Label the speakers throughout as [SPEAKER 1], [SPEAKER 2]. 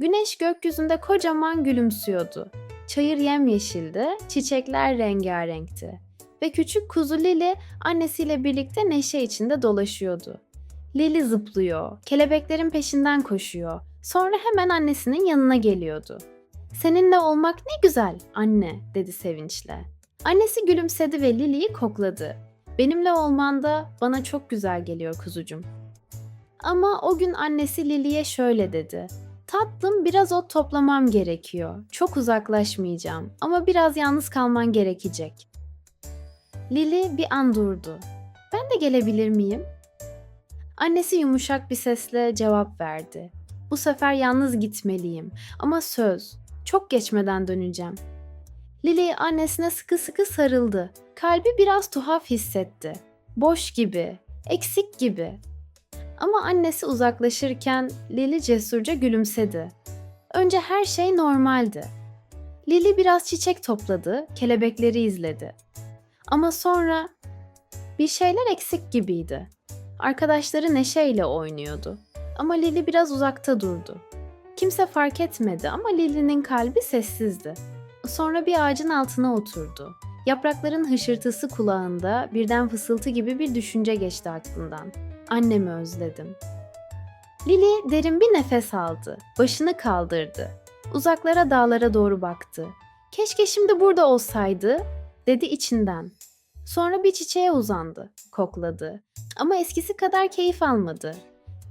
[SPEAKER 1] Güneş gökyüzünde kocaman gülümsüyordu. Çayır yemyeşildi, çiçekler rengarenkti. Ve küçük kuzu Lili annesiyle birlikte neşe içinde dolaşıyordu. Lili zıplıyor, kelebeklerin peşinden koşuyor. Sonra hemen annesinin yanına geliyordu. Seninle olmak ne güzel anne dedi sevinçle. Annesi gülümsedi ve Lili'yi kokladı. Benimle olman da bana çok güzel geliyor kuzucum. Ama o gün annesi Lili'ye şöyle dedi. Tatlım biraz ot toplamam gerekiyor. Çok uzaklaşmayacağım ama biraz yalnız kalman gerekecek. Lili bir an durdu. Ben de gelebilir miyim? Annesi yumuşak bir sesle cevap verdi. Bu sefer yalnız gitmeliyim ama söz, çok geçmeden döneceğim. Lili annesine sıkı sıkı sarıldı. Kalbi biraz tuhaf hissetti. Boş gibi, eksik gibi. Ama annesi uzaklaşırken Lili cesurca gülümsedi. Önce her şey normaldi. Lili biraz çiçek topladı, kelebekleri izledi. Ama sonra bir şeyler eksik gibiydi. Arkadaşları neşeyle oynuyordu. Ama Lili biraz uzakta durdu. Kimse fark etmedi ama Lili'nin kalbi sessizdi. Sonra bir ağacın altına oturdu. Yaprakların hışırtısı kulağında birden fısıltı gibi bir düşünce geçti aklından. Annemi özledim. Lili derin bir nefes aldı. Başını kaldırdı. Uzaklara dağlara doğru baktı. Keşke şimdi burada olsaydı, dedi içinden. Sonra bir çiçeğe uzandı, kokladı. Ama eskisi kadar keyif almadı.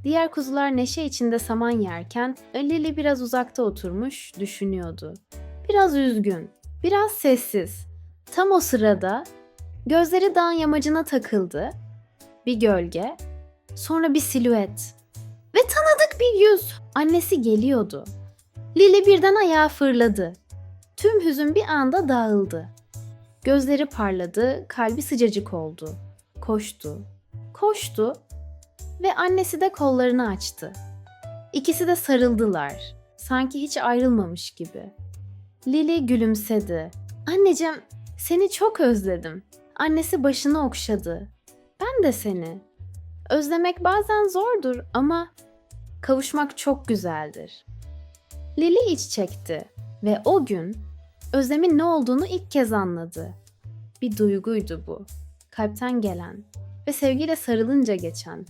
[SPEAKER 1] Diğer kuzular neşe içinde saman yerken Lili biraz uzakta oturmuş, düşünüyordu. Biraz üzgün, biraz sessiz. Tam o sırada gözleri dağın yamacına takıldı. Bir gölge, sonra bir silüet ve tanıdık bir yüz. Annesi geliyordu. Lili birden ayağa fırladı. Tüm hüzün bir anda dağıldı. Gözleri parladı, kalbi sıcacık oldu. Koştu, koştu ve annesi de kollarını açtı. İkisi de sarıldılar. Sanki hiç ayrılmamış gibi. Lili gülümsedi. Anneciğim, seni çok özledim. Annesi başını okşadı. Ben de seni. Özlemek bazen zordur ama kavuşmak çok güzeldir. Lili iç çekti ve o gün özlemin ne olduğunu ilk kez anladı. Bir duyguydu bu. Kalpten gelen ve sevgiyle sarılınca geçen.